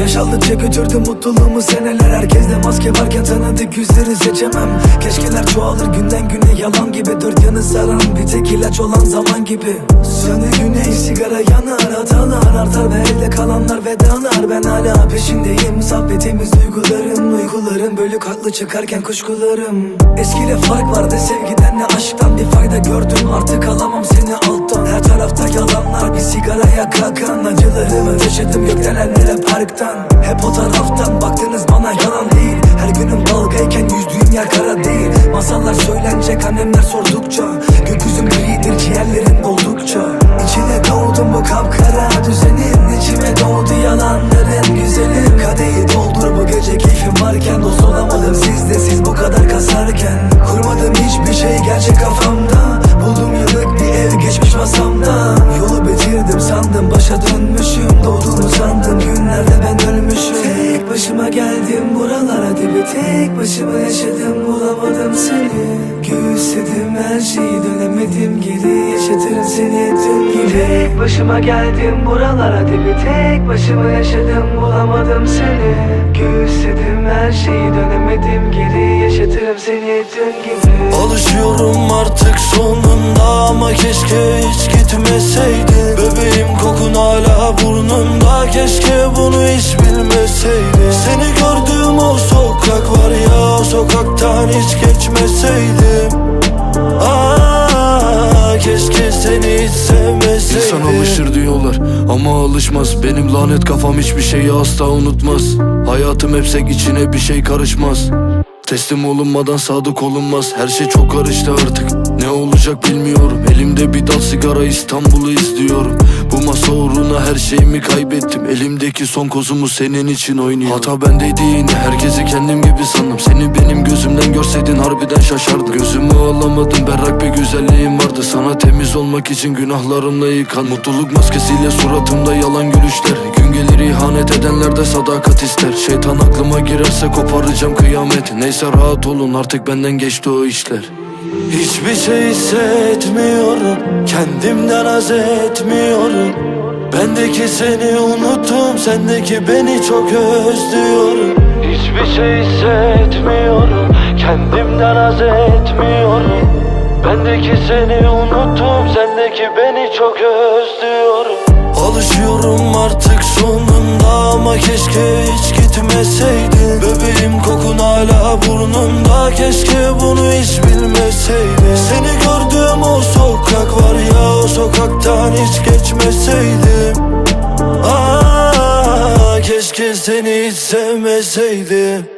Yaş aldıkça götürdüm mutluluğumu seneler. Herkeste maske varken tanıdık yüzleri seçemem. Keşkeler çoğalır günden güne yalan gibi. Dört yanı saran bir tek ilaç olan zaman gibi. Sönü güney sigara yanar hatalar artar Ve elde kalanlar vedalar. Ben hala peşindeyim Sabbetimiz duygularım. Uykularım bölük haklı çıkarken kuşkularım. Eskiyle fark vardı sevgiden ne aşktan Bir fayda gördüm. Artık alamam seni alttan tarafta yalanlar bir sigaraya kalkan Acılarımı taşıdım gökdelenlere parktan Hep o taraftan baktınız bana yalan değil. Her günüm dalgayken yüzdüğüm yer kara değil. Masallar söylenecek annemler sordukça Gökyüzüm gridir ciğerlerin doldukça İçine doğdum bu kapkara düzenin içime doğdu yalanların güzelim Kadehi doldur bu gece keyfim varken Dost olamadım sizde siz bu kadar kasarken. Kurmadım hiçbir şey gerçek kafamda ev geçmiş masamda Yolu bitirdim sandım başa dönmüşüm. Doğduğumu sandım günlerde ben ölmüşüm. Tek başıma geldim buralara dibi. Tek başıma yaşadım bulamadım seni. Göğüsledim her şeyi dönemedim. Geri Yaşatırım seni dün gibi. Tek başıma geldim buralara dibi. Tek başıma yaşadım bulamadım seni. Göğüsledim her şeyi dönemedim. Geri Yaşatırım seni dün gibi. Alışıyorum artık sonunda ama keşke hiç gitmeseydin. Bebeğim kokun hala burnumda keşke bunu hiç bilmeseydin. Seni gördüğüm o sokak var ya o sokaktan hiç geçmeseydim Aa, keşke seni hiç sevmeseydim İnsan alışır diyorlar ama alışmaz. Benim lanet kafam hiçbir şeyi asla unutmaz. Hayatım hepsek içine bir şey karışmaz Teslim olunmadan sadık olunmaz. Her şey çok karıştı artık. Ne olacak bilmiyorum. Elimde bir dal sigara İstanbul'u izliyorum Bu masa uğruna her şeyimi kaybettim. Elimdeki son kozumu senin için oynuyorum. Hata bendeydi yine herkesi kendim gibi sandım. Seni benim gözümden görseydin harbiden şaşardım. Gözümü alamadım berrak bir güzelliğim vardı. Sana temiz olmak için günahlarımla yıkan Mutluluk maskesiyle suratımda yalan gülüşler. Gün gelir ihanet edenler de sadakat ister. Şeytan aklıma girerse koparacağım kıyamet. Neyse rahat olun artık benden geçti o işler Hiçbir şey hissetmiyorum Kendimden haz etmiyorum. Bendeki seni unuttum Sendeki beni çok özlüyorum. Hiçbir şey hissetmiyorum Kendimden haz etmiyorum. Bendeki seni unuttum Sendeki beni çok özlüyorum. Alışıyorum artık sonunda Ama keşke hiç gitmeseydin. Bebeğim kokun hala burnumda Keşke O sokaktan hiç geçmeseydim. Aa, keşke seni hiç sevmeseydim